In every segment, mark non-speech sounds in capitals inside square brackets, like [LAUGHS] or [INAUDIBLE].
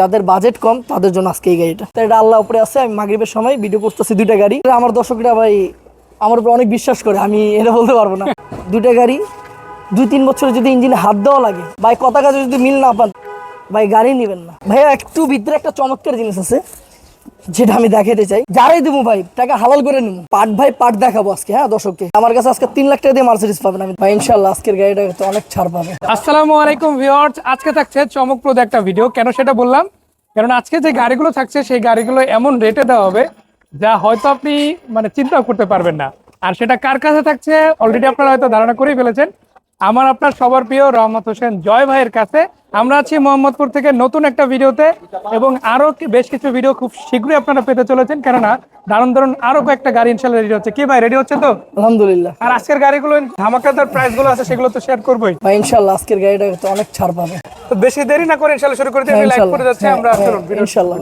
যাদের বাজেট কম, তাদের জন্য আজকে এই গাড়িটা। এটা আল্লাহ উপরে আছে, আমি মাগরীবের সময় ভিডিও করতেছি দুইটা গাড়ি। আমার দর্শকরা ভাই, আমার উপর অনেক বিশ্বাস করে, আমি এটা বলতে পারব না। দুইটা গাড়ি, দুই তিন বছরে যদি ইঞ্জিনে হাত দেওয়া লাগে, ভাই, কথা কাজে যদি মিল না পান, ভাই, গাড়ি নেবেন না। ভাইয়া, একটু ভিতরে একটা চমৎকার জিনিস আছে। যেটা আমি দেখাতে চাই, যারাই দেবো ভাই টাকা হালাল করে নেব পাট ভাই, পাট দেখাবো আজকে হ্যাঁ দর্শককে। আমার কাছে আজকে তিন লাখ টাকা দিয়ে মার্সিডিস পাবেন আমি ভাই ইনশাল্লাহ আজকের গাড়িটা অনেক ছাড় পাবে। আসসালামু আলাইকুম ভিউয়ার্স আজকে থাকছে চমকপ্রদ একটা ভিডিও কেন সেটা বললাম? কারণ আজকে যে গাড়িগুলো থাকছে, সেই গাড়িগুলো এমন রেটে দেওয়া হবে, যা হয়তো আপনি মানে চিন্তাও করতে পারবেন না। আর সেটা কার কাছে থাকছে অলরেডি আপনারা হয়তো ধারণা করেই ফেলেছেন। আমার আপনার সবার প্রিয় রহমত হোসেন জয় ভাইয়ের কাছে। আমরা আছি মোহাম্মদপুর থেকে নতুন একটা ভিডিওতে এবং আরও বেশ কিছু ভিডিও খুব শীঘ্রই আপনারা পেতে চলেছেন। কেননা দারুণ দারুণ আরও কয়েকটা গাড়ি ইনশাল্লাহ রেডি হচ্ছে। কি ভাই রেডি হচ্ছে তো? আলহামদুলিল্লাহ। আর আজকের গাড়িগুলো ধামাকাদার প্রাইসগুলো আছে সেগুলো তো শেয়ার করবোই। ভাই ইনশাল্লাহ আজকের গাড়িটা তো অনেক ছাড় পাবে। তো বেশি দেরি না করে ইনশাল্লাহ শুরু করে দিই লাইক করে যাচ্ছে আমরা হ্যাঁ, চলুন ইনশাল্লাহ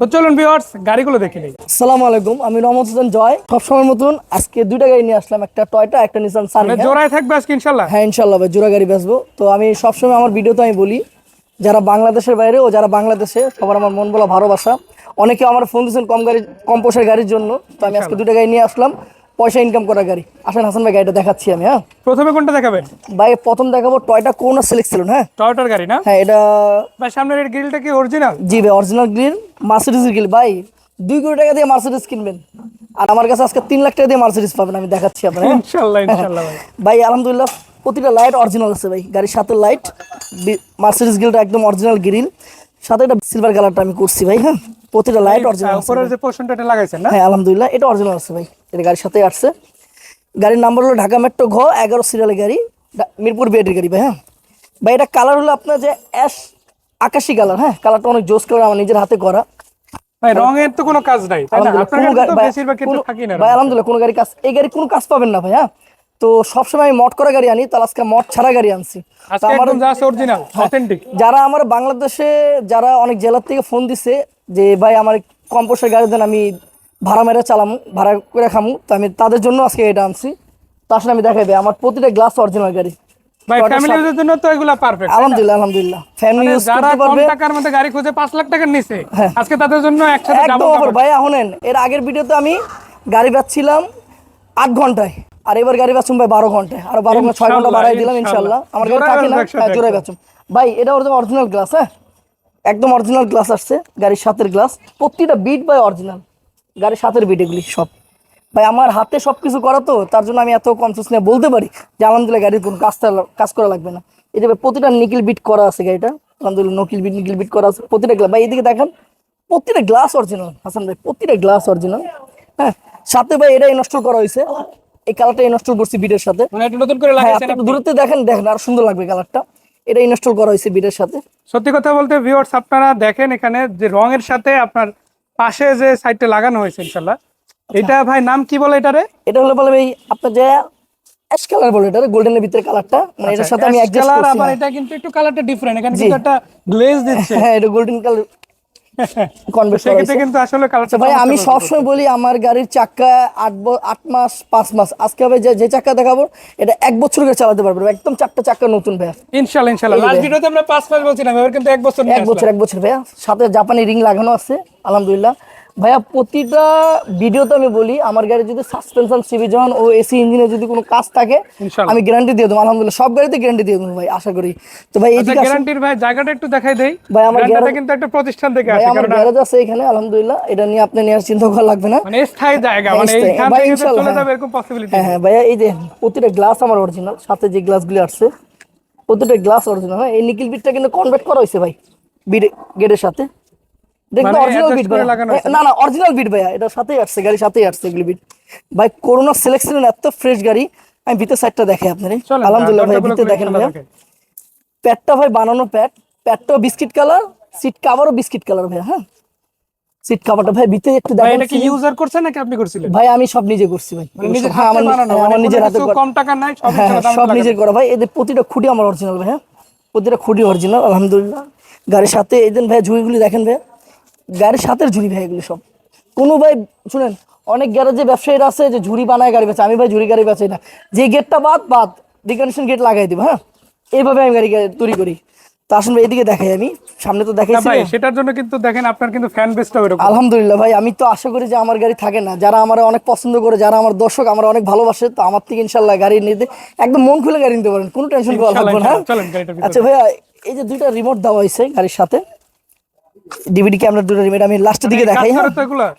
তো চলুন ভিউয়ার্স গাড়িগুলো দেখে নিই। আসসালামু আলাইকুম আমি রহমত হোসেন জয়। সবসময় মতন আজকে দুইটা গাড়ি নিয়ে আসলাম একটা টয়টা একটা নিসান সানি মানে জোড়ায় থাকবে আজকে ইনশাল্লাহ? হ্যাঁ ইনশাল্লাহ ভাই জোড়া গাড়ি বেচবো। তো আমি সবসময় আমার ভিডিওতে আমি বলি যারা বাংলাদেশের বাইরে ও যারা বাংলাদেশে সবার আমার মন বলা ভালোবাসা। অনেকে আমার ফোন দিচ্ছেন কম গাড়ি কম পয়সার গাড়ির জন্য। তো আমি আজকে দুটো গাড়ি নিয়ে আসলাম। পয়সা ইনকাম করা গাড়ি। আসেন হাসান ভাই গাড়িটা দেখাচ্ছি আমি হ্যাঁ? প্রথমে কোনটা দেখাবেন? ভাই প্রথম দেখাবো টয়টা কোন সিলেক্ট ছিল হ্যাঁ? টয়োটার গাড়ি না? হ্যাঁ এটা ভাই সামনের এর গ্রিলটা কি অরিজিনাল জি ভাই অরিজিনাল গ্রিল মার্সিডিস গ্রিল ভাই দুই কোটি টাকা দিয়ে মার্সিডিজ কিনবেন। আর আমার কাছে আজকে তিন লাখ টাকা দিয়ে মার্সিডিস পাবেন আমি দেখাচ্ছি আপনার হ্যাঁ? ইনশাল্লাহ ইনশাল্লাহ ভাই। ভাই আলহামদুলিল্লাহ প্রতিটা লাইট অরিজিনাল আছে ভাই। গাড়ির সাথে লাইট মার্সিডিস গ্রিলটা একদম অরিজিনাল গ্রিল সাথে এটা সিলভার কালারটা আমি করছি ভাই হ্যাঁ। প্রতিটা লাইট অরিজিনাল আছে উপরের যে পোর্শনটা এটা লাগাইছেন না? হ্যাঁ আলহামদুলিল্লাহ এটা অরিজিনাল আছে ভাই। এটা গাড়ির সাথে আসছে। গাড়ির নাম্বার হলো ঢাকা মেট্রো ঘ এগারো সিরিয়ালের গাড়ি মিরপুর বিএডির গাড়ি ভাই হ্যাঁ। ভাই এটা কালার হলো আপনার যে অ্যাশ আকাশি কালার হ্যাঁ। কালারটা অনেক জোস কালার আমার নিজের হাতে করা। ভাই রঙের তো কোনো কাজ নাই ভাই আলহামদুলিল্লাহ কোনো গাড়ি কাজ এই গাড়ি কোনো কাজ পাবেন না ভাই হ্যাঁ। তো সবসময় আমি মট করা গাড়ি আনি তাহলে আজকে মট ছাড়া গাড়ি আনছি। যারা আমার বাংলাদেশে যারা অনেক জেলার থেকে ফোন দিছে যে ভাই আমার কম পয়সার গাড়ি দেন আমি ভাড়া মেরে চালামু ভাড়া করে খামু তো আমি তাদের জন্য আজকে এটা আনছি। তো আসলে আমি দেখাই দেয় আমার প্রতিটা গ্লাস অরিজিনাল গাড়ি। ভাই জন্য তো এগুলা পারফেক্ট আলহামদুলিল্লাহ আলহামদুলিল্লাহ। ফ্যামিলি ইউজ যারা করতে কম টাকার মধ্যে গাড়ি খুঁজে পাঁচ লাখ টাকার নিচে হ্যাঁ। আজকে তাদের জন্য একসাথে একদম ডাবল অফার ভাই শুনেন এর আগের ভিডিওতে আমি গাড়ি পাচ্ছিলাম আট ঘন্টায়। আর এবার গাড়ি পাচ্ছুম ভাই বারো ঘন্টায়। আর বারো ঘণ্টা ছয় ঘণ্টা বাড়াই দিলাম ইনশাল্লাহ। আমার গাড়ি থাকে না? হ্যাঁ, জোড়াই পাচ্ছুম ভাই এটা ওরকম অরিজিনাল গ্লাস হ্যাঁ? একদম অরিজিনাল গ্লাস আসছে গাড়ির সাথের গ্লাস প্রতিটা বিট বাই অরিজিনাল গাড়ির সাথের বিট এগুলি সব। ভাই আমার হাতে সব কিছু করা তো তার জন্য আমি এত কনফিউজ নিয়ে বলতে পারি যে আলহামদুলিল্লাহ গাড়ির কোনো কাজ কাজ করা লাগবে না। এই যে ভাই প্রতিটা নিকিল বিট করা আছে গাড়িটা। আলহামদুলিল্লাহ নকিল বিট নিকিল বিট করা আছে। প্রতিটা গ্লাস ভাই এদিকে দেখেন প্রতিটা গ্লাস অরিজিনাল হাসান ভাই প্রতিটা গ্লাস অরিজিনাল হ্যাঁ সাথে ভাই এটা ইনস্টল করা হয়েছে। এই কালারটা ইনস্টল করছি বিটের সাথে। মানে একটু নতুন করে হ্যাঁ লাগাইছেন আপনি দূরত্বে দেখেন দেখেন আর সুন্দর লাগবে কালারটা এটা ইনস্টল করা হয়েছে বিটের সাথে। সত্যি কথা বলতে ভিউয়ার্স আপনারা দেখেন এখানে যে রঙের সাথে আপনার পাশে যে সাইডটা লাগানো হয়েছে ইনশাল্লাহ আচ্ছা। এটা ভাই নাম কি বলে এটারে? এটা হলো বলে ভাই আপনার যে অ্যাশ কালার বলে এটা গোল্ডেনের ভিতরে কালারটা মানে এটার সাথে আমি অ্যাডজাস্ট করছি কালার আবার হ্যাঁ। এটা কিন্তু একটু কালারটা ডিফারেন্ট এখানে কিন্তু একটা গ্লেজ দিচ্ছে। হ্যাঁ এটা গোল্ডেন কালার [LAUGHS] কিন্তু আসলে ভাই আমি সবসময় বলি আমার গাড়ির চাক্কা আট আট মাস পাঁচ মাস আজকে হবে যে যে চাক্কা দেখাবো এটা এক বছর করে চালাতে পারব একদম চারটা চাক্কা নতুন লাস্ট ভিডিওতে আমরা পাঁচ মাস বলছিলাম এবার কিন্তু এক বছর এক বছর এক বছর ভাইয়া। সাথে জাপানি রিং লাগানো আছে আলহামদুলিল্লাহ। ভাইয়া প্রতিটা ভিডিওতে আমি বলি আমার গাড়ি যদি সাসপেনশন যখন ও এসি ইঞ্জিনে যদি কোনো কাজ থাকে আমি গ্যারান্টি দিয়ে দেবো আলহামদুলিল্লাহ। সব গাড়িতে গ্যারান্টি দিয়ে দেবো ভাই আশা করি। তো ভাই এদিকে গ্যারান্টির ভাই জায়গাটা একটু দেখাই দেই। ভাই, আমার গ্যারান্টি- কিন্তু একটা প্রতিষ্ঠান থেকে আসে আমার কারণ গ্যারেজ আছে এখানে আলহামদুলিল্লাহ। এটা নিয়ে আপনি নেওয়ার চিন্তা করা লাগবে না। মানে স্থায়ী জায়গা মানে এইখান থেকে চলে হ্যাঁ। যাবে এরকম পসিবিলিটি হ্যাঁ হ্যাঁ ভাইয়া এই যে প্রতিটা গ্লাস আমার অরিজিনাল সাথে যে গ্লাসগুলি আসছে প্রতিটা গ্লাস অরিজিনাল হ্যাঁ এই নিকিল বিটটা কিন্তু কনভার্ট করা হয়েছে ভাই বিট গেটের সাথে। দেখবে মানে অরিজিনাল বিট লাগানো এ, না না অরিজিনাল বিট ভাইয়া এটা সাথেই আসছে গাড়ির সাথেই আসছে এগুলি বিট ভাই করোনা সিলেকশন এত ফ্রেশ গাড়ি আমি ভিতর সাইডটা দেখে আপনার। আলহামদুলিল্লাহ ভাই ভিতরে দেখেন ভাইয়া। প্যাডটা ভাই বানানো প্যাড প্যাডটাও বিস্কিট কালার সিট কাভারও বিস্কিট কালার ভাইয়া হ্যাঁ? সিট কাভারটা ভাই ভিতরে একটু দেখেন এটা কি ইউজার করছেন নাকি আপনি করছিলেন? ভাই আমি সব নিজে করছি ভাই। মানে হ্যাঁ, আমার মানে আমার নিজের হাতে কম টাকা নাই সব হ্যাঁ হ্যাঁ, সব নিজের করা। ভাই এদের প্রতিটা খুঁটি আমার অরিজিনাল ভাই হ্যাঁ প্রতিটা খুঁটি অরিজিনাল আলহামদুলিল্লাহ। গাড়ির সাথে এই দিন ভাই ঝুড়িগুলি দেখেন ভাই গাড়ির সাথে ঝুড়ি ভাই এগুলি সব। কোনো ভাই শুনেন অনেক গ্যারেজে ব্যবসায়ীরা আছে যে ঝুড়ি বানায় গাড়ি বেচে আমি ভাই ঝুড়ি গাড়ি বেচাই না। যে গেটটা বাদ বাদ। ডিকন্ডিশন গেট লাগাই দিব হ্যাঁ? এইভাবে আমি গাড়ি তৈরি করি। তো আসুন ভাই এদিকে দেখাই আমি। সামনে তো ভাই সেটার জন্য কিন্তু দেখেন আপনার কিন্তু ফ্যান এরকম আলহামদুলিল্লাহ ভাই আমি তো আশা করি যে আমার গাড়ি থাকে না। যারা আমার অনেক পছন্দ করে যারা আমার দর্শক আমার অনেক ভালোবাসে তো আমার থেকে ইনশাল্লাহ গাড়ি নিতে একদম মন খুলে গাড়ি নিতে পারেন। কোনো টেনশন করা লাগবে না ভিতরে। আচ্ছা ভাইয়া এই যে দুইটা রিমোট দেওয়া হয়েছে গাড়ির সাথে। ডিভিডি ক্যামেরা দুটো রিমোট আমি লাস্টের দিকে দেখাই হ্যাঁ?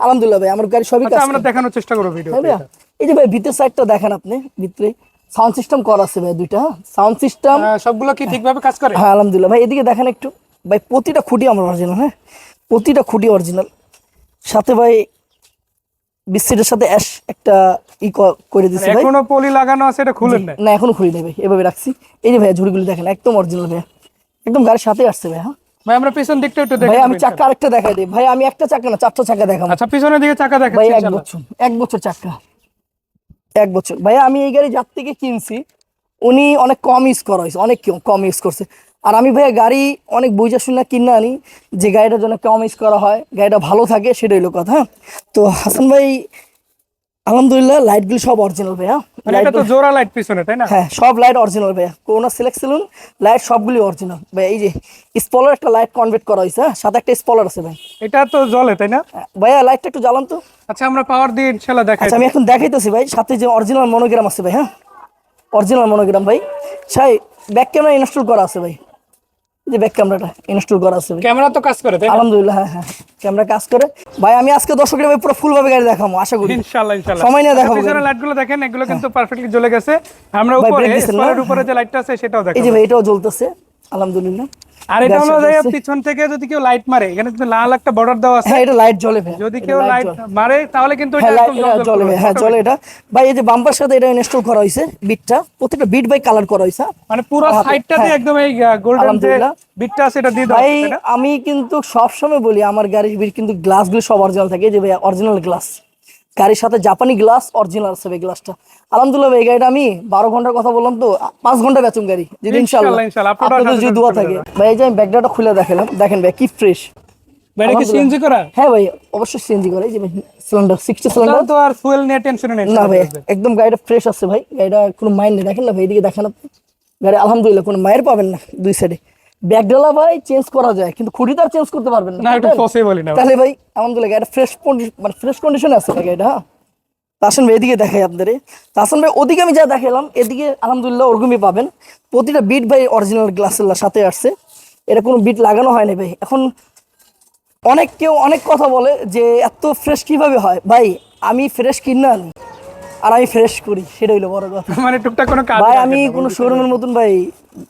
আলহামদুলিল্লাহ ভাই আমার গাড়ি সবই আচ্ছা কাজ আমরা দেখানোর চেষ্টা করব ভিডিও হ্যাঁ ভাইয়া এই যে ভাই ভিতর সাইডটা দেখেন আপনি ভিতরে। সাউন্ড সিস্টেম করা আছে ভাই দুইটা সাউন্ড সিস্টেম সবগুলো কি ঠিকভাবে কাজ করে? হ্যাঁ আলহামদুলিল্লাহ। ভাই এদিকে দেখেন একটু। ভাই প্রতিটা খুঁটি আমার অরিজিনাল হ্যাঁ? প্রতিটা খুঁটি অরিজিনাল সাথে ভাই বিস্কিটের সাথে অ্যাশ একটা ই করে দিছে ভাই। এখনও পলি লাগানো আছে এটা খুলেন না না এখনও খুলি নাই ভাই এভাবে রাখছি। এই যে ভাই ঝুড়িগুলি দেখেন একদম অরিজিনাল ভাই। একদম গাড়ির সাথে আসছে ভাই হ্যাঁ? ভাই আমরা পিছন দিকটা একটু ভাই দেখে আমি চাক্কা আরেকটা দেখাই দিই। ভাই আমি একটা চাক্কা না চারটা চাক্কা দেখাবো। আচ্ছা পিছনের দিকে চাকা ভাই এক বছর এক বছর চাক্কা এক বছর। ভাই আমি এই গাড়ি যার থেকে কিনছি উনি অনেক কম ইউজ করা হয়েছে অনেক কম- কম ইউজ করছে। আর আমি ভাইয়া গাড়ি অনেক বুঝা শুনে কিনে আনি যে গাড়িটার জন্য কম ইউজ করা হয় গাড়িটা ভালো থাকে সেটাই হলো কথা হ্যাঁ? তো হাসান ভাই আলহামদুলিল্লাহ লাইটগুলো সব অরিজিনাল ভাইয়া। মানে এটা তো জোড়া লাইট পিছনে তাই না? হ্যাঁ সব লাইট অরিজিনাল ভাইয়া। কোনো সিলেক্ট সেলুন লাইট সবগুলি অরিজিনাল ভাই এই যে স্পলার একটা লাইট কনভার্ট করা হয়েছে হ্যাঁ? সাথে একটা স্পলার আছে ভাই। এটা তো জ্বলে তাই না? হ্যাঁ, ভাইয়া লাইটটা একটু জ্বালান তো। আচ্ছা আমরা পাওয়ার দিয়ে ইনশাআল্লাহ দেখাই আচ্ছা আমি এখন দেখাইতেছি ভাই সাথে যে অরিজিনাল মনোগ্রাম আছে ভাই হ্যাঁ? অরিজিনাল মনোগ্রাম ভাই। সাই ব্যাক ক্যামেরা ইনস্টল করা আছে ভাই। যে ব্যাক ক্যামেরাটা ইনস্টল করা আছে। ক্যামেরা তো কাজ করে আলহামদুলিল্লাহ হ্যাঁ হ্যাঁ ক্যামেরা কাজ করে। ভাই আমি আজকে দর্শকের ভাই পুরো ফুল ভাবে গাড়ি দেখাবো আশা করি। ইনশাআল্লাহ ইনশাআল্লাহ। সময় নিয়ে দেখাবো পিছনের লাইটগুলো দেখেন এগুলো কিন্তু পারফেক্টলি জ্বলে গেছে। আমরা উপরে উপরে যে লাইটটা আছে সেটাও এই যে ভাই এটাও জ্বলতেছে। আলহামদুলিল্লাহ। আর এটা হলো যে পিছন থেকে যদি কেউ লাইট মারে এখানে কিন্তু লাল একটা বর্ডার দেওয়া আছে। হ্যাঁ এটা লাইট জ্বলে ভাই যদি কেউ লাইট মারে তাহলে কিন্তু এটা হ্যাঁ জ্বলে ভাই হ্যাঁ জ্বলে এটা। ভাই এই যে বাম্পার সাথে এটা ইনস্টল করা হয়েছে বিটটা প্রত্যেকটা বিট বাই কালার করা হয়েছে। মানে পুরো সাইডটাতে হ্যাঁ। একদম এই গোল্ডেন যে বিটটা আছে এটা দিয়ে দাও ভাই আমি কিন্তু সবসময় বলি আমার গাড়ির বিট কিন্তু গ্লাসগুলো সব অরিজিনাল থাকে যে ভাই অরিজিনাল গ্লাস গাড়ির সাথে জাপানি গ্লাস অরিজিনাল আছে ভাই গ্লাসটা। আলহামদুলিল্লাহ ভাই এই গাড়িটা আমি বারো ঘণ্টার কথা বললাম তো পাঁচ ঘণ্টা বেচুম গাড়ি যদি ইনশাল্লাহ আপনাদের যদি দোয়া থাকে। ভাই এই যে আমি ব্যাগটা খুলে দেখালাম দেখেন ভাই কি ফ্রেশ হ্যাঁ ভাই অবশ্যই সিএনজি করে এই যে ভাই সিলিন্ডার সিক্সটি সিলিন্ডার তো আর ফুয়েল নিয়ে টেনশন নেই না ভাই একদম গাড়িটা ফ্রেশ আছে ভাই গাড়িটা কোনো মাইন্ড নেই দেখেন না ভাই এদিকে দেখেন আপনি। গাড়ি আলহামদুলিল্লাহ কোনো মায়ের পাবেন না দুই সাইডে ব্যাগডালা ভাই চেঞ্জ করা যায় কিন্তু খুঁটি চেঞ্জ করতে পারবেন না না তাহলে ভাই আলহামদুলিল্লাহ গাড়িটা ফ্রেশ মানে ফ্রেশ কন্ডিশনে আছে ভাই গাড়িটা হ্যাঁ? তাসন ভাই এদিকে দেখাই আপনাদের। তাসন ভাই ওদিকে আমি যা দেখালাম এদিকে আলহামদুলিল্লাহ ওরকমই পাবেন। প্রতিটা বিট ভাই অরিজিনাল গ্লাসের সাথে আসছে। এটা কোনো বিট লাগানো হয়নি ভাই। এখন অনেক কেউ অনেক কথা বলে যে এত ফ্রেশ কীভাবে হয়? ভাই আমি ফ্রেশ কিনে আনি আর আমি ফ্রেশ করি সেটা হইল বড় কথা। [LAUGHS] মানে টুকটাক কোনো কাজ ভাই আমি কোনো শোরুমের মতন ভাই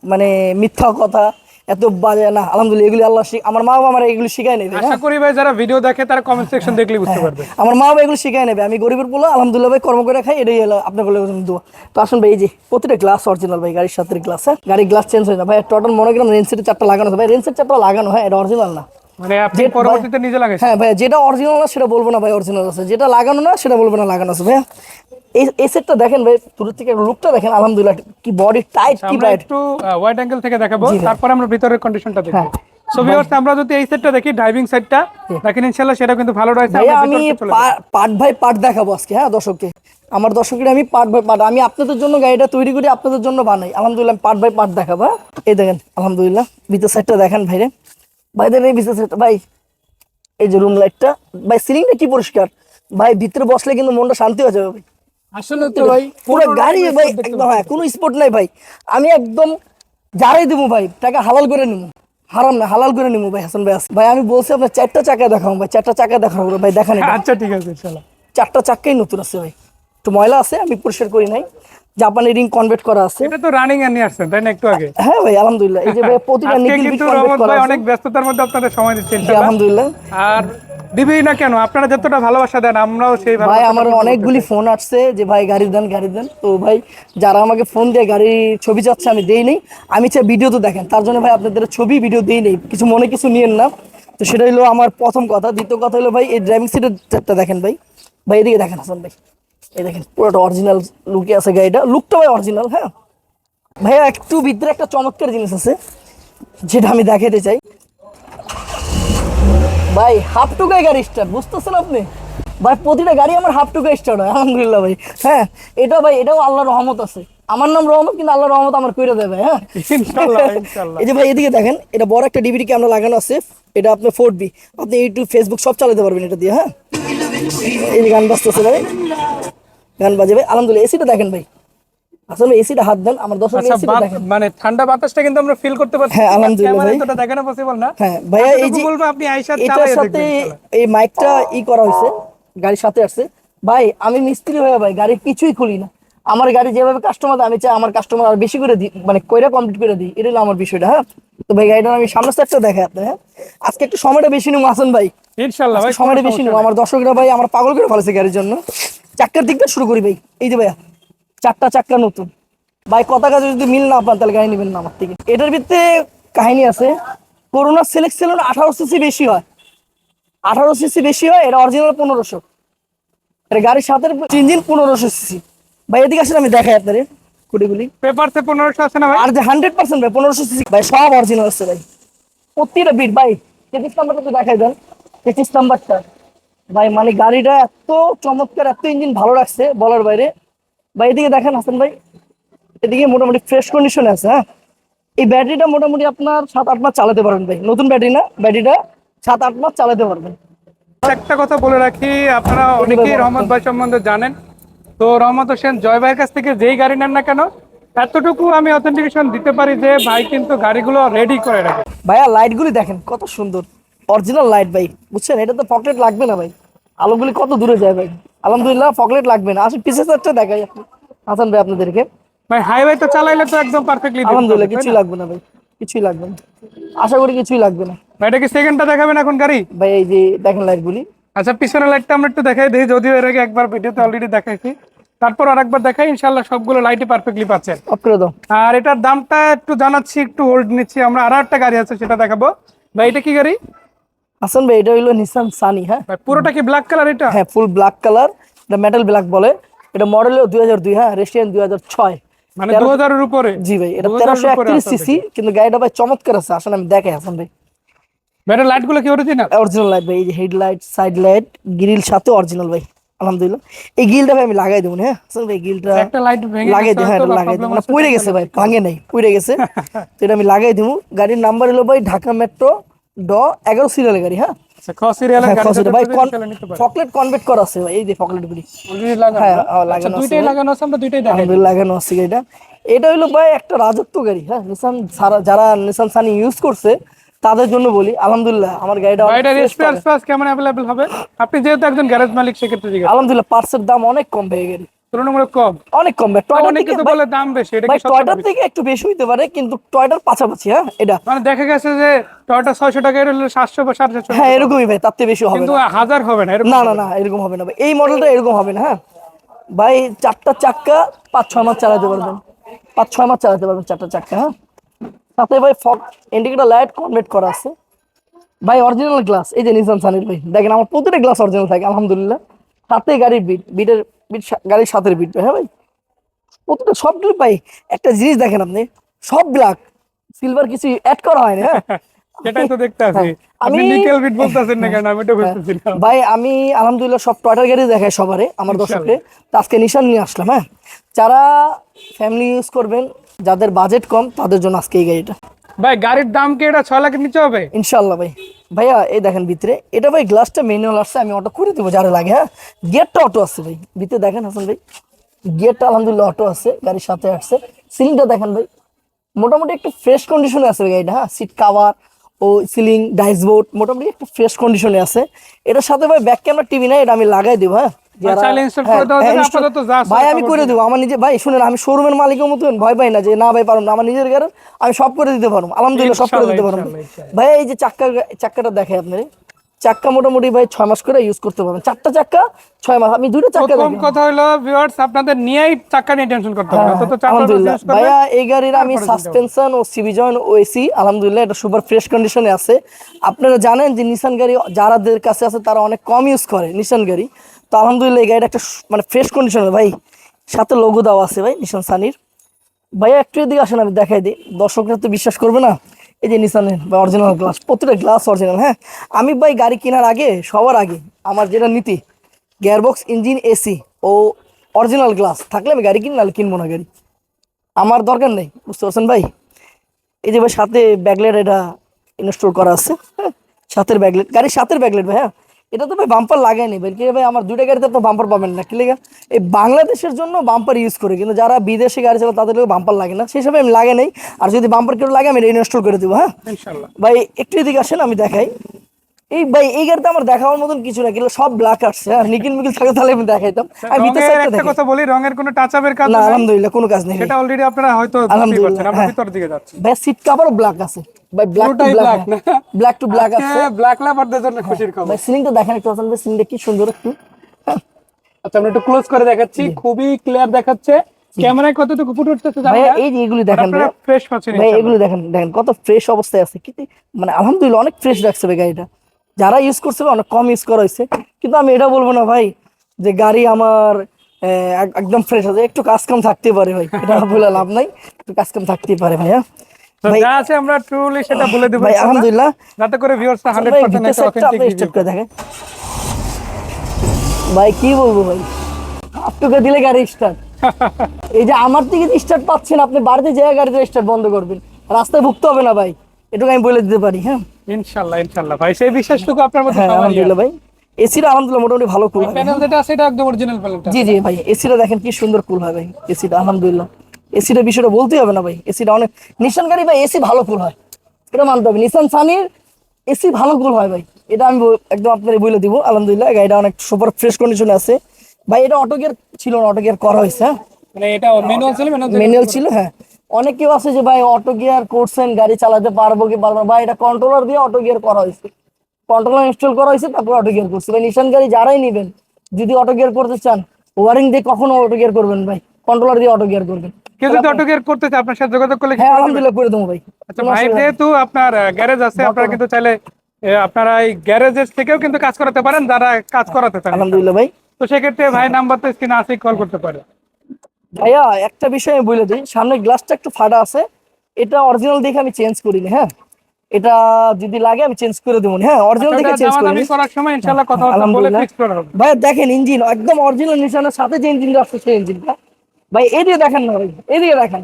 মানে মিথ্যা কথা এত বাজে না আলহামদুলিল্লাহ এগুলি আল্লাহ শিখ- আমার মা বাবা আমার এগুলো শিখাই নেবে হ্যাঁ আশা করি ভাই যারা ভিডিও দেখে তারা কমেন্ট সেকশন দেখলে বুঝতে পারবে। আমার মা বাবা এগুলো শিখাই নেবে আমি গরিবের পোলা আলহামদুলিল্লাহ ভাই কর্ম করে খাই এটাই হলো আপনার বলে দোয়া। তো আসুন ভাই এই যে প্রতিটা গ্লাস অরিজিনাল ভাই গাড়ির সাথে গ্লাস হ্যাঁ? গাড়ির গ্লাস চেঞ্জ হয়ে না। ভাই টোটাল মনে করেন রেঞ্জের চারটা লাগানো ভাই রেঞ্জের চারটা লাগানো হয় এটা অরিজিনাল না। মানে আপনি পরবর্তীতে নিজে লাগাইছেন? হ্যাঁ ভাই যেটা অরিজিনাল না সেটা বলব না ভাই অরিজিনাল আছে। যেটা লাগানো না সেটা বলব না লাগানো আছে ভাই এই এই সেটটা দেখেন ভাই দূর থেকে লুকটা দেখেন আলহামদুলিল্লাহ কি বডি টাইট কি টাইট একটু ওয়াইড অ্যাঙ্গেল থেকে দেখাবো তারপর আমরা ভিতরের কন্ডিশনটা দেখব। সো ভিউয়ার্স আমরা যদি এই সেটটা দেখি ড্রাইভিং সাইডটা দেখেন ইনশাআল্লাহ সেটা কিন্তু ভালো রয়েছে আমি পার্ট বাই পার্ট দেখাবো আজকে হ্যাঁ দর্শককে। আমার দর্শকের আমি পার্ট বাই পার্ট আমি আপনাদের জন্য গাড়িটা তৈরি করি আপনাদের জন্য বানাই। আলহামদুলিল্লাহ পার্ট বাই পার্ট দেখাবো? এই দেখেন আলহামদুলিল্লাহ ভিতর সাইডটা দেখেন ভাইরে। ভাইদের এই ভাই এই যে রুম লাইটটা ভাই সিলিংটা কি পরিষ্কার? ভাই ভিতরে বসলে কিন্তু মনটা শান্তি হয়ে যাবে ভাই। আসলে তো ভাই পুরো গাড়ি ভাই একদম হ্যাঁ কোনো স্পট নাই ভাই। আমি একদম যারাই দেবো ভাই টাকা হালাল করে নিবো। হারাম না হালাল করে নিবো ভাই হাসান ভাই ভাই আমি বলছি আপনার চারটা চাকা দেখাবো ভাই চারটা চাকা দেখাবো ভাই দেখান এটা। আচ্ছা ঠিক আছে চারটা চাকাই নতুন আছে ভাই। একটু ময়লা আছে আমি পরিষ্কার করি নাই। জাপানি রিং কনভার্ট করা আছে। এটা তো রানিং এ নিয়ে আসছেন তাই না একটু আগে? হ্যাঁ ভাই আলহামদুলিল্লাহ। এই যে ভাই প্রতিটা নিকিল বিট কিন্তু কনভার্ট রহমত করা ভাই আছে। অনেক ব্যস্ততার মধ্যে আপনাদের সময় দিচ্ছেন আলহামদুলিল্লাহ। আর দিবেই না কেন আপনারা যতটা ভালোবাসা দেন আমরাও সেই ভাই আমার অনেকগুলি ফোন আসছে যে ভাই গাড়ি দেন গাড়ি দেন। তো ভাই যারা আমাকে ফোন দিয়ে গাড়ির ছবি চাচ্ছে আমি দেই নেই। আমি চাই ভিডিও তো দেখেন। তার জন্য ভাই আপনাদের ছবি ভিডিও দেই নেই। কিছু মনে কিছু নিয়েন না। তো সেটা হলো আমার প্রথম কথা। দ্বিতীয় কথা হলো ভাই এই ড্রাইভিং সিটের দেখেন ভাই। ভাই এদিকে দেখেন হাসান ভাই। এই দেখেন পুরোটা অরিজিনাল লুকে আছে গাড়িটা। লুকটা ভাই অরিজিনাল হ্যাঁ? ভাইয়া একটু ভিতরে একটা চমৎকার জিনিস আছে যেটা আমি দেখাতে চাই। ভাই হাফ টুকাই গাড়ি স্টার্ট বুঝতেছেন আপনি? ভাই প্রতিটা গাড়ি আমার হাফ টুকাই স্টার্ট হয় আলহামদুলিল্লাহ ভাই। হ্যাঁ এটা ভাই এটাও আল্লাহর রহমত আছে। আমার নাম রহমত কিন্তু আল্লাহ রহমত আমার কইরে দেবে হ্যাঁ? এই যে ভাই এদিকে দেখেন এটা বড় একটা ডিভিডি ক্যামেরা লাগানো আছে এটা আপনি ফোর বি আপনি ইউটিউব ফেসবুক সব চালাতে পারবেন এটা দিয়ে হ্যাঁ? এই গান বাজতেছে ভাই। গান বাজে ভাই আলহামদুলিল্লাহ এসিটা দেখেন ভাই। আসলে এসিটা হাত দেন আমার দর্শক আচ্ছা এসিটা দেখেন। মানে ঠান্ডা বাতাসটা কিন্তু আমরা ফিল করতে পারছি। হ্যাঁ, আলহামদুলিল্লাহ ভাই। এটা দেখানো পসিবল না। হ্যাঁ ভাইয়া এই যে বলব আপনি আইসা এটার সাথে এই মাইকটা ই করা হয়েছে গাড়ির সাথে আসছে। ভাই আমি মিস্ত্রি হয়ে ভাই গাড়ির কিছুই খুলি না। আমার গাড়ি যেভাবে কাস্টমার আমি চাই আমার কাস্টমার আর বেশি করে দিই মানে কইরা কমপ্লিট করে দিই। এটা হলো আমার বিষয়টা হ্যাঁ? তো ভাই গাড়িটা আমি সামনে সাইডটা দেখাই আপনার হ্যাঁ? আজকে একটু সময়টা বেশি নেব আসেন ভাই। ইনশাল্লাহ ভাই সময়টা বেশি নেব আমার দর্শকরা ভাই আমার পাগল করে ফেলেছে গাড়ির জন্য। চাক্কার দিকটা শুরু করি ভাই। এই যে ভাইয়া চারটা চাক্কা নতুন। ভাই কথা কাজে যদি মিল না পান তাহলে গাড়ি নেবেন না আমার থেকে। এটার ভিতরে কাহিনী আছে করোনা সিলেকশন আঠারো সিসি বেশি হয়। আঠারো সিসি বেশি হয় এটা অরিজিনাল পনেরোশো। এটা গাড়ির সাথে ইঞ্জিন পনেরোশো সিসি ভাই এদিকে আসেন আমি দেখাই আপনারে। কুড়িগুলি পেপারসে পনেরোশো আছে না ভাই? আর যে হান্ড্রেড পার্সেন্ট ভাই পনেরোশো সিসি ভাই সব অরিজিনাল আছে ভাই। প্রতিটা বিট ভাই তেত্রিশ নাম্বারটা তো দেখাই দেন। তেত্রিশ নাম্বারটা ভাই মানে গাড়িটা এত চমৎকার এত ইঞ্জিন ভালো রাখছে বলার বাইরে। ভাই এদিকে দেখেন হাসান ভাই এদিকে মোটামুটি ফ্রেশ কন্ডিশনে আছে হ্যাঁ? এই ব্যাটারিটা মোটামুটি আপনার সাত আট মাস চালাতে পারবেন ভাই। নতুন ব্যাটারি না? ব্যাটারিটা সাত আট মাস চালাতে পারবেন। একটা কথা বলে রাখি আপনারা অনেকেই রহমত ভাই সম্বন্ধে জানেন। তো রহমত হোসেন জয় ভাইয়ের কাছ থেকে যেই গাড়ি নেন না কেন এতটুকু আমি অথেন্টিকেশন দিতে পারি যে ভাই কিন্তু গাড়িগুলো রেডি করে রাখে। ভাইয়া লাইটগুলি দেখেন কত সুন্দর। অরিজিনাল লাইট ভাই। বুঝছেন? এটা তো পকেট লাগবে না ভাই। আলোগুলি কত দূরে যায় ভাই? আলহামদুলিল্লাহ পকেট লাগবে না। আসলে পিসে সাইডটা দেখাই আপনি। হাসান ভাই আপনাদেরকে। ভাই হাইওয়ে তো চালাইলে তো একদম পারফেক্টলি আলহামদুলিল্লাহ কিছুই লাগবে না ভাই। কিছুই লাগবে না। আশা করি কিছুই লাগবে না। ভাই এটা কি সেকেন্ডটা দেখাবেন এখন গাড়ি? ভাই এই যে দেখেন লাইটগুলি আচ্ছা পিছনের লাইটটা আমরা একটু দেখাই দিই যদিও এর আগে একবার ভিডিওতে অলরেডি দেখাইছি। তারপর আরেকবার দেখাই ইনশাল্লাহ সবগুলো লাইটই পারফেক্টলি পাচ্ছেন। আর এটার দামটা একটু জানাচ্ছি একটু হোল্ড নিচ্ছি আমরা আরও একটা গাড়ি আছে সেটা দেখাবো। ভাই এটা কি গাড়ি? হাসান ভাই এটা হইল নিসান সানি হ্যাঁ? পুরোটা কি ব্ল্যাক কালার এটা? হ্যাঁ ফুল ব্ল্যাক কালার এটা মেটাল ব্ল্যাক বলে। এটা মডেল দুই হাজার দুই হ্যাঁ রেস্টিয়ান দুই হাজার ছয়। মানে দু হাজারের উপরে? জি ভাই এটা 2000 তেরোশো একত্রিশ সিসি কিন্তু গাড়িটা ভাই চমৎকার আছে আসলে আমি দেখাই হাসান ভাই। ভাই লাইটগুলো কি অরিজিনাল অরিজিনাল লাইট ভাই এই যে হেডলাইট সাইড লাইট গ্রিল সাথে অরিজিনাল ভাই আলহামদুলিল্লাহ। এই গ্রিলটা ভাই আমি লাগাই দেবো হ্যাঁ হাসান ভাই গ্রিলটা একটা লাইট ভেঙে লাগাই গেছে হ্যাঁ লাগাই মানে পুড়ে গেছে ভাই ভাঙে নাই পুড়ে গেছে। [LAUGHS] তো এটা আমি লাগাই দিব। গাড়ির নাম্বার হলো ভাই ঢাকা মেট্রো ড এগারো সিরিয়ালের গাড়ি হ্যাঁ? আচ্ছা হ্যাঁ গাড়ি খসে ভাই চাইলে নিতে পারে চকলেট কনভার্ট করা আছে ভাই এই যে চকলেট গুলি। হ্যাঁ? হ্যাঁ, আচ্ছা লাগানো দুইটাই লাগানো আছে আমরা দুইটাই লাগানো আছে গাড়িটা। এটা হলো ভাই একটা রাজত্ব গাড়ি হ্যাঁ? নিসান সারা যারা নিসান সানি ইউজ করছে তাদের জন্য বলি আলহামদুলিল্লাহ আমার গাড়িটা স্পেয়ার কেমন অ্যাভেলেবল হবে? আপনি যেহেতু একজন গ্যারেজ মালিক সেক্ষেত্রে আলহামদুলিল্লাহ পার্সের দাম অনেক কম পেয়ে গেছে তুলনামূলক কম। অনেক কম অনেকে থেকে তো বলে দাম বেশি এটা কি টয়টার থেকে একটু বেশি হইতে পারে কিন্তু টয়টার পাশাপাশি হ্যাঁ এটা। মানে দেখা গেছে যে টয়টা ছয়শো টাকা এর হলে সাতশো বা সাড়ে সাতশো হ্যাঁ এরকমই ভাই তার থেকে বেশি হবে কিন্তু হাজার হবে না এরকম না না না এরকম হবে না ভাই। এই মডেলটা এরকম হবে না হ্যাঁ। ভাই চারটা চাক্কা পাঁচ ছয় মাস চালাতে পারবেন। পাঁচ ছয় মাস চালাতে পারবেন চারটা চাক্কা হ্যাঁ। সাথে ভাই ফগ ইন্ডিকেটার লাইট কনভার্ট করা আছে। ভাই অরিজিনাল গ্লাস এই যে নিজাম সানির ভাই। দেখেন আমার প্রতিটা গ্লাস অরিজিনাল থাকে আলহামদুলিল্লাহ। সাথে গাড়ির বিট বিটের বিট গাড়ির সাথের বিট হ্যাঁ ভাই? প্রতিটা সবগুলো ভাই একটা জিনিস দেখেন আপনি সব ব্ল্যাক সিলভার কিছু অ্যাড করা হয় না হ্যাঁ? [LAUGHS] সেটাই তো দেখতে আছি। হ্যাঁ, আমি- নিকেল বিট বলতেছেন না কেন? আমি এটা বুঝতেছিলাম। ভাই আমি আলহামদুলিল্লাহ সব টয়টার গাড়ি দেখাই সবারে আমার দর্শককে আজকে নিশান নিয়ে আসলাম হ্যাঁ? যারা ফ্যামিলি ইউজ করবেন যাদের বাজেট কম তাদের জন্য আজকে এই গাড়িটা। ভাই, গাড়ির দাম কি এটা ছয় লাখের নিচে হবে? ইনশাল্লাহ ভাই। ভাইয়া, এই দেখেন ভিতরে, এটা ভাই গ্লাসটা ম্যানুয়াল আসছে, আমি অটো করে দেবো, যারা লাগে হ্যাঁ? গিয়ারটা অটো আছে ভাই। ভিতরে দেখেন, হাসান ভাই গিয়ারটা আলহামদুলিল্লাহ অটো আছে, গাড়ির সাথে আসছে। সিলিংটা দেখেন ভাই, মোটামুটি একটু ফ্রেশ কন্ডিশনে আছে গাড়িটা হ্যাঁ? সিট কাভার ও সিলিং ডাইসবোর্ড মোটামুটি একটু ফ্রেশ কন্ডিশনে আছে। এটার সাথে ভাই ব্যাক ক্যামেরা টিভি নাই, এটা আমি লাগাই দেবো হ্যাঁ? হ্যাঁ, হ্যাঁ, ভাই আমি করে দেবো। আমার নিজে ভাই শুনেন আমি শোরুমের মালিকের মতন ভয় পাই না যে না ভাই পারব না। আমার নিজের গাড়ি আমি সব করে দিতে পারব আলহামদুলিল্লাহ সব করে দিতে পারব। ভাই এই যে চাক্কা চাক্কাটা দেখে আপনার। চাক্কা মোটামুটি ভাই ছয় মাস করে ইউজ করতে পারবেন। চারটা চাক্কা ছয় মাস। আমি দুইটা চাক্কা প্রথম কথা হলো ভিউয়ার্স আপনাদের নিয়েই চাক্কা নিয়ে টেনশন করতে হবে। হ্যাঁ, চার পাঁচ আলহামদুলিল্লাহ। ভাইয়া এই গাড়ির আমি সাসপেনশন ও সিবি জয়েন ও এসি আলহামদুলিল্লাহ এটা সুপার ফ্রেশ কন্ডিশনে আছে। আপনারা জানেন যে নিসান গাড়ি যারাদের কাছে আছে তারা অনেক কম ইউজ করে নিসান গাড়ি। তো আলহামদুলিল্লাহ এই গাড়িটা একটা মানে ফ্রেশ কন্ডিশনে ভাই। সাথে লোগো দেওয়া আছে ভাই নিশান সানির ভাইয়া, একটু এদিকে আসেন, আমি দেখাই দিই। দর্শকরা তো বিশ্বাস করবে না, এই যে নিশানের বা অরিজিনাল গ্লাস প্রতিটা গ্লাস অরিজিনাল হ্যাঁ? আমি ভাই গাড়ি কেনার আগে, সবার আগে, আমার যেটা নীতি গিয়ারবক্স ইঞ্জিন এসি ও অরিজিনাল গ্লাস থাকলে আমি গাড়ি কিনি, নাহলে কিনবো না গাড়ি। আমার দরকার নেই, বুঝতে পারছেন ভাই? এই যে ভাই, সাথে ব্যাগলেট এটা ইনস্টল করা আছে হ্যাঁ? সাথের ব্যাগলেট গাড়ির সাথের ব্যাগলেট ভাই হ্যাঁ এটা তো ভাই বাম্পার লাগায়নি ভাই। কি ভাই আমার দুইটা গাড়িতে তো বাম্পার পাবেন না কি লেগা? এই বাংলাদেশের জন্য বাম্পার ইউজ করে কিন্তু যারা বিদেশি গাড়ি চালায় তাদের বাম্পার লাগে না। সেই হিসাবে আমি লাগে নেই আর যদি বাম্পার কেউ লাগে আমি এটা ইনস্টল করে দেবো হ্যাঁ? ভাই একটু এদিকে আসেন আমি দেখাই। এই ভাই এই গাড়িতে আমার দেখাবার মতন কিছু না কিন্তু সব ব্ল্যাক আসছে। আর নিকিল মিকিল থাকে তাহলে আমি দেখাইতাম আর ভিতর সাইডটা দেখেন কথা বলি রঙের কোনো টাচ আপের কাজ না আলহামদুলিল্লাহ কোনো কাজ নেই। সেটা অলরেডি আপনারা হয়তো আলহামদুলিল্লাহ, আমরা হ্যাঁ। ভিতর দিকে যাচ্ছি। ভাই সিট কাভারও ব্ল্যাক আছে। ভাই black to black black to black আছে। ব্ল্যাক লাভারদের জন্য খুশির খবর। ভাই সিলিংটা দেখেন একটু সিলিংটা কি সুন্দর একটু। হ্যাঁ। আচ্ছা আমরা একটু ক্লোজ করে দেখাচ্ছি। খুবই ক্লিয়ার দেখাচ্ছে। ক্যামেরায় কতটুকু ফুটে উঠতেছে না। এই যে এগুলি দেখেন ভাইয়া ফ্রেশ পাচ্ছেন ভাই এগুলো দেখেন দেখেন কত ফ্রেশ অবস্থায় আছে। কিন্তু মানে আলহামদুলিল্লাহ অনেক ফ্রেশ রাখছে ভাই গাড়িটা। যারা ইউজ করছে অনেক কম ইউজ করা হয়েছে কিন্তু আমি এটা বলব না ভাই যে গাড়ি আমার একদম ফ্রেশ আছে। একটু কাজ কাম থাকতে পারে ভাই এটা [LAUGHS] বলে লাভ নাই। একটু কাজ কাম থাকতেই পারে ভাইয়া। যা আছে আমরা ট্রুলি সেটা বলে দেবো ভাই আলহামদুলিল্লাহ। যাতে করে ভিউয়ার্সরা 100% ভিতর একটা অথেন্টিক করে দেখেন। ভাই কি বলব ভাই? আপনাকে দিলে গাড়ি স্টার্ট [LAUGHS] এই যে আমার থেকে স্টার্ট পাচ্ছেন আপনি বাড়িতে যে গাড়িতে স্টার্ট বন্ধ করবেন। রাস্তায় ভুগতে হবে না ভাই। এটুকু আমি বলে দিতে পারি হ্যাঁ? ইনশাআল্লাহ ইনশাআল্লাহ ভাই সেই বিশ্বাসটুকু আপনার মধ্যে হ্যাঁ আলহামদুলিল্লাহ ভাই। এসিটা আলহামদুলিল্লাহ মোটামুটি ভালো কুল প্যানেল যেটা আছে এটা একদম অরিজিনাল প্যানেলটা জি জি ভাই এসিটা দেখেন কি সুন্দর কুল হয় ভাই এসিটা আলহামদুলিল্লাহ। এসিটা বিষয়টা বলতেই হবে না ভাই এসিটা অনেক নিশান গাড়ি ভাই এসি ভালো কুল হয়। এটা মানতে হবে। নিশান সানির এসি ভালো কুল হয় ভাই। এটা আমি একদম আপনার বলে দিব আলহামদুলিল্লাহ। গাড়িটা অনেক সুপার ফ্রেশ কন্ডিশনে আছে। ভাই এটা অটো গিয়ার ছিল না অটো গিয়ার করা হয়েছে হ্যাঁ? মানে এটা ম্যানুয়াল ছিল ম্যানুয়াল ছিল হ্যাঁ। অনেক কেউ আছে যে ভাই অটো গিয়ার করছেন গাড়ি চালাতে পারব কি পারব ভাই এটা কন্ট্রোলার দিয়ে অটো গিয়ার করা হয়েছে। কন্ট্রোলার ইনস্টল করা হয়েছে তারপর অটো গিয়ার করছে। ভাই নিশান গাড়ি যারাই নেবেন যদি অটো গিয়ার করতে চান ওয়ারিং দিয়ে কখনো অটো গিয়ার করবেন ভাই। কন্ট্রোলার দিয়ে অটো গিয়ার করবেন। কেউ যদি অটো গিয়ার করতে চায় আপনার সাথে যোগাযোগ করলে কি হ্যাঁ করে আলহামদুলিল্লাহ করে দেবো ভাই। আচ্ছা ভাই যেহেতু আপনার গ্যারেজ আছে আপনারা কিন্তু চাইলে আপনারা এই গ্যারেজের থেকেও কিন্তু কাজ করাতে পারেন যারা কাজ করাতে চান। আলহামদুলিল্লাহ ভাই। তো সেক্ষেত্রে ভাই নাম্বার তো স্ক্রিনে আছে কল করতে পারে ভাইয়া একটা বিষয় আমি বলে দিই। সামনে গ্লাসটা একটু ফাটা আছে। এটা অরিজিনাল দেখে আমি চেঞ্জ করিনি হ্যাঁ? এটা যদি লাগে আমি চেঞ্জ করে দেবো। হ্যাঁ অরিজিনাল দেখে চেঞ্জ দামাদামি করিনি। করার সময় ইনশাআল্লাহ কথা বলে ফিক্স করা হবে ভাই দেখেন ইঞ্জিন একদম অরিজিনাল নিশানের সাথে যে ইঞ্জিনটা আসছে সেই ইঞ্জিনটা ভাই এদিকে দেখেন না ভাই এদিকে দেখেন।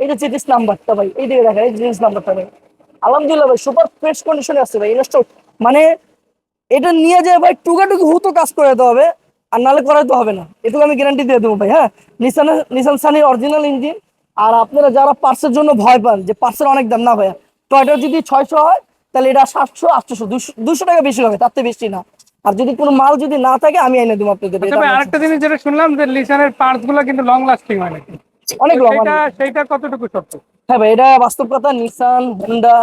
যে চেটিস নাম্বারটা ভাই এইদিকে দেখেন এই জিনিস নাম্বারটা ভাই। আলহামদুলিল্লাহ ভাই সুপার ফ্রেশ কন্ডিশনে আছে ভাই ইনস্টল মানে এটা নিয়ে যায় ভাই টুকাটুকি হুতো কাজ করে দিতে হবে। আর নাহলে করাই তো হবে না। এটুকু আমি গ্যারান্টি দিয়ে দেবো ভাই হ্যাঁ? নিসান নিসান সানির অরিজিনাল ইঞ্জিন আর আপনারা যারা পার্সের জন্য ভয় পান যে পার্সের অনেক দাম না ভাইয়া টয়টার যদি ছয়শো হয় তাহলে এটা সাতশো আটশো দুশো দুশো টাকা বেশি হবে তার থেকে বেশি না। আর যদি কোনো মাল যদি না থাকে আমি এনে দেবো আপনাদের আচ্ছা আরেকটা জিনিস যেটা শুনলাম যে লিসানের পার্টসগুলো কিন্তু লং লাস্টিং হয় নাকি? অনেক লং সেটা কতটুকু সত্য? হ্যাঁ ভাই এটা বাস্তব কথা নিসান হোন্ডা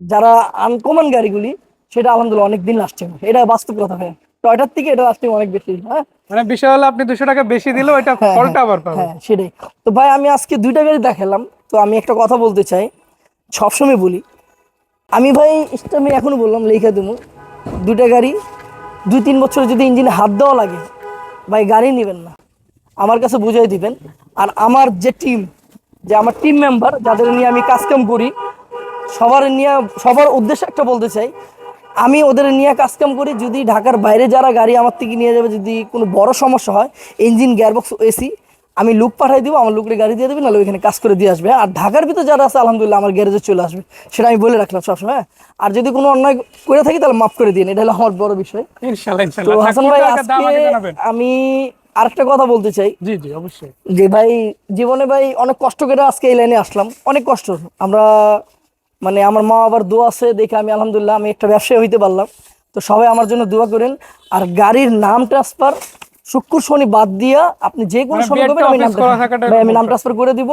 যারা আনকমন গাড়িগুলি সেটা আলহামদুলিল্লাহ অনেক দিন লাস্টিং এটা বাস্তব কথা ভাই টয়টার থেকে এটা লাস্টিং অনেক বেশি হ্যাঁ? মানে বিষয় হলো আপনি দুশো টাকা বেশি দিলেও এটা হ্যাঁ, ফলটা আবার পাবে হ্যাঁ সেটাই। তো ভাই আমি আজকে দুইটা গাড়ি দেখালাম তো আমি একটা কথা বলতে চাই সবসময় বলি। আমি ভাই আমি এখনও বললাম লেখা দেবো। দুইটা গাড়ি দুই তিন বছর যদি ইঞ্জিনে হাত দেওয়া লাগে ভাই গাড়ি নেবেন না। আমার কাছে বুঝাই দিবেন। আর আমার যে টিম যে আমার টিম মেম্বার যাদের নিয়ে আমি কাজকাম করি সবার নিয়ে সবার উদ্দেশ্যে একটা বলতে চাই আমি ওদের নিয়ে কাজকাম করি যদি ঢাকার বাইরে যারা গাড়ি আমার থেকে নিয়ে যাবে যদি কোনো বড় সমস্যা হয় ইঞ্জিন গিয়ারবক্স এসি আমি লুক পাঠাই দিব আমার লুকরে গাড়ি দিয়ে দেবে নাহলে ওইখানে কাজ করে দিয়ে আসবে। আর ঢাকার ভিতরে যারা আছে আলহামদুলিল্লাহ আমার গ্যারেজে চলে আসবে। সেটা আমি বলে রাখলাম সবসময় হ্যাঁ? আর যদি কোনো অন্যায় করে থাকি তাহলে মাফ করে দিন এটা হলো আমার বড় বিষয়। তো হাসান ভাই আজকে আমি আরেকটা কথা বলতে চাই। জি জি অবশ্যই। যে ভাই জীবনে ভাই অনেক কষ্ট করে আজকে এই লাইনে আসলাম। অনেক কষ্ট। আমরা মানে আমার মা বাবার দোয়া আছে দেখে আমি আলহামদুলিল্লাহ আমি একটা ব্যবসায়ী হইতে পারলাম। তো সবাই আমার জন্য দোয়া করেন। আর গাড়ির নাম ট্রান্সফার শুক্র শনি বাদ দিয়া আপনি যে কোনো মানে সময় করবেন আমি নাম ভাই আমি নাম ট্রান্সফার করে দিব।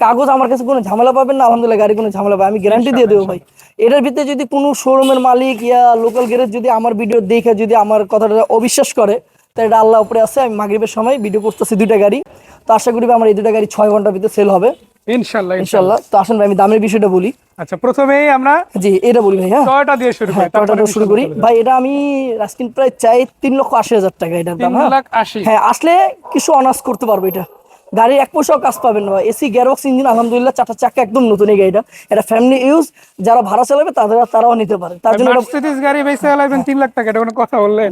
কাগজ আমার কাছে কোনো ঝামেলা পাবেন না আলহামদুলিল্লাহ গাড়ি কোনো ঝামেলা পাবে আমি গ্যারান্টি দিয়ে দেবো ভাই। এটার ভিতরে যদি কোনো শোরুমের মালিক ইয়া লোকাল গ্যারেজ যদি আমার ভিডিও দেখে যদি আমার কথাটা অবিশ্বাস করে তাহলে এটা আল্লাহ উপরে আছে আমি মাগরিবের সময় ভিডিও করতেছি দুইটা গাড়ি। তো আশা করি আমার এই দুটা গাড়ি ছয় ঘণ্টার ভিতরে সেল হবে। ইনশাআল্লাহ ইনশাআল্লাহ। তো আসেন ভাই আমি দামের বিষয়টা বলি। আচ্ছা প্রথমেই আমরা জি এটা বলি ভাই হ্যাঁ? টয়োটা দিয়ে শুরু করি? হ্যাঁ শুরু করি? ভাই এটা আমি রাস্কিন প্রায় চাই তিন লক্ষ আশি হাজার টাকা এটার দাম হ্যাঁ? হ্যাঁ আসলে কিছু অনার্স করতে পারবে এটা। গাড়ির এক পয়সাও কাজ পাবেন না এসি গিয়ারবক্স ইঞ্জিন আলহামদুলিল্লাহ চারটা চাকা একদম নতুন এই গাড়িটা। এটা ফ্যামিলি ইউজ যারা ভাড়া চালাবে তাদের তারাও নিতে পারে। তার জন্য মার্সিডিজ গাড়ি বেচে চালাবেন তিন লাখ টাকা এটা কোনো কথা বললে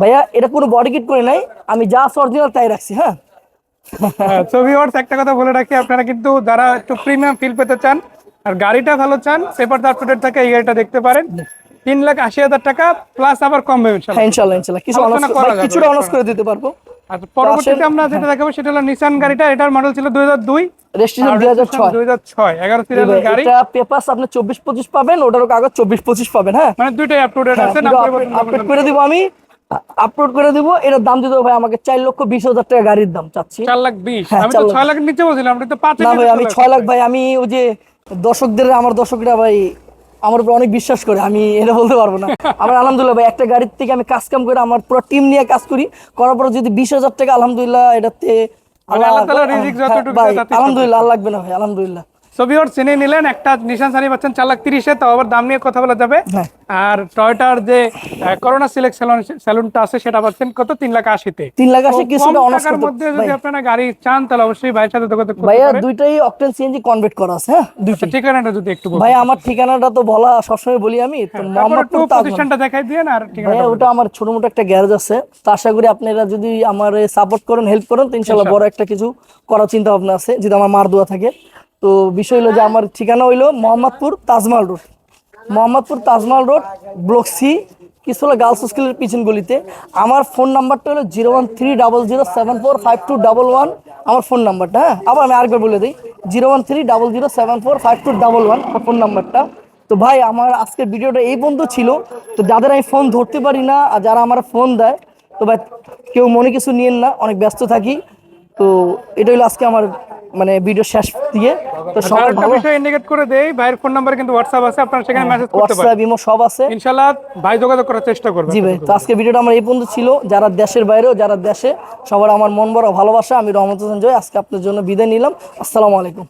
ভাইয়া এটা কোনো বডি কিট করে নাই। আমি যা অরিজিনাল তাই রাখছি হ্যাঁ? সো ভিউয়ার্স একটা কথা বলে রাখি আপনারা কিন্তু যারা একটু প্রিমিয়াম ফিল পেতে চান আর গাড়িটা ভালো চান থাকে এই গাড়িটা দেখতে পারেন। তিন লাখ আশি হাজার টাকা প্লাস আবার ইনশাল্লাহ। হ্যাঁ ইনশাল্লাহ ইনশাল্লাহ। কিছু কিছুটা অনার্স করে দিতে পারব। আর পরবর্তীতে আমরা যেটা দেখাবো সেটা হলো নিসান গাড়িটা। এটার মডেল ছিল দুই হাজার দুই। পাবেন ওটারও কাগজ চব্বিশ পঁচিশ পাবেন হ্যাঁ? মানে দুইটাই আপ টু ডেট আছে আপলোড করে দিব আমি। আপলোড করে দিব। এটার দাম দিতে ভাই আমাকে চার লক্ষ বিশ হাজার টাকা গাড়ির দাম চাচ্ছি। চার লাখ বিশ? হ্যাঁ, আমি তো লাখ। ছয় লাখের নিচে বলছিলাম আপনি তো পাঁচ না ভাই আমি ছয় লাখ ভাই আমি ওই যে দর্শকদের আমার দর্শকরা ভাই আমার উপর অনেক বিশ্বাস করে আমি এটা বলতে পারব না। [LAUGHS] আমার আলহামদুলিল্লাহ ভাই একটা গাড়ির থেকে আমি কাজ কাম করে আমার পুরো টিম নিয়ে কাজ করি। করার পর যদি বিশ হাজার টাকা আলহামদুলিল্লাহ এটাতে হ্যাঁ, আলহামদুলিল্লাহ লাগবে না ভাই আলহামদুলিল্লাহ। ছবিওর চিনে নিলেন একটা নিশান সানি পাচ্ছেন চার লাখ তিরিশে তাও আবার দাম নিয়ে কথা বলা যাবে। হ্যাঁ। আর টয়টার যে করোনা সিলেক্ট স্যালুনটা আছে সেটা পাচ্ছেন কত? তিন লাখ আশিতে। তিন লাখ আশি তো কিছুটা টাকার মধ্যে যদি আপনারা গাড়ি চান তাহলে অবশ্যই ভাইয়ের সাথে যোগাযোগ করতে ভাইয়া দুইটাই অকটেন সিএনজি কনভার্ট করা আছে হ্যাঁ? দুইটাই। ঠিকানাটা যদি একটু ভাই আমার ঠিকানাটা তো বলা সবসময় বলি আমি তো হ্যাঁ, মোহাম্মদপুর প্রতিষ্ঠানটা দেখাই দিয়ে আর ঠিকানা ওটা আমার ছোট মোটো একটা গ্যারেজ আছে তো আশা করি আপনারা যদি আমার সাপোর্ট করেন হেল্প করেন তো ইনশাল্লাহ বড় একটা কিছু করার চিন্তা ভাবনা আছে যদি আমার মার দোয়া থাকে। তো বিষয় হলো যে আমার ঠিকানা হইল Mohammadpur Tajmahal road. Mohammadpur Tajmahal road, block C Kishalaya girls স্কুলের পিছন গলিতে। আমার ফোন নাম্বারটা হলো zero one three double zero seven four five two double one. আমার ফোন নাম্বারটা হ্যাঁ? আবার আমি আরেকবার বলে দিই, zero one three double zero seven four five two double one আমার ফোন নাম্বারটা। তো ভাই, আমার আজকের ভিডিওটা এই বন্ধু ছিল। তো যাদের আমি ফোন ধরতে পারি না আর যারা আমার ফোন দেয়, তো ভাই, কেউ মনে কিছু নিয়েন না, অনেক ব্যস্ত থাকি। তো এটা হলো আজকে আমার মানে ভিডিও শেষ দিয়ে তো সবাই ভালো বিষয় ইন্ডিকেট করে দেই ভাইয়ের ফোন নাম্বার কিন্তু হোয়াটসঅ্যাপ আছে আপনারা সেখানে মেসেজ করতে পারেন। হোয়াটসঅ্যাপ ইমো সব আছে। ইনশাআল্লাহ ভাই যোগাযোগ করার চেষ্টা করবেন। জি ভাই তো আজকে ভিডিওটা আমার এই পর্যন্ত ছিল। যারা দেশের বাইরেও যারা দেশে সবার আমার মন বড় ভালোবাসা। আমি রহমত হোসেন জয়। আজকে আপনার জন্য বিদায় নিলাম। আসসালামু আলাইকুম।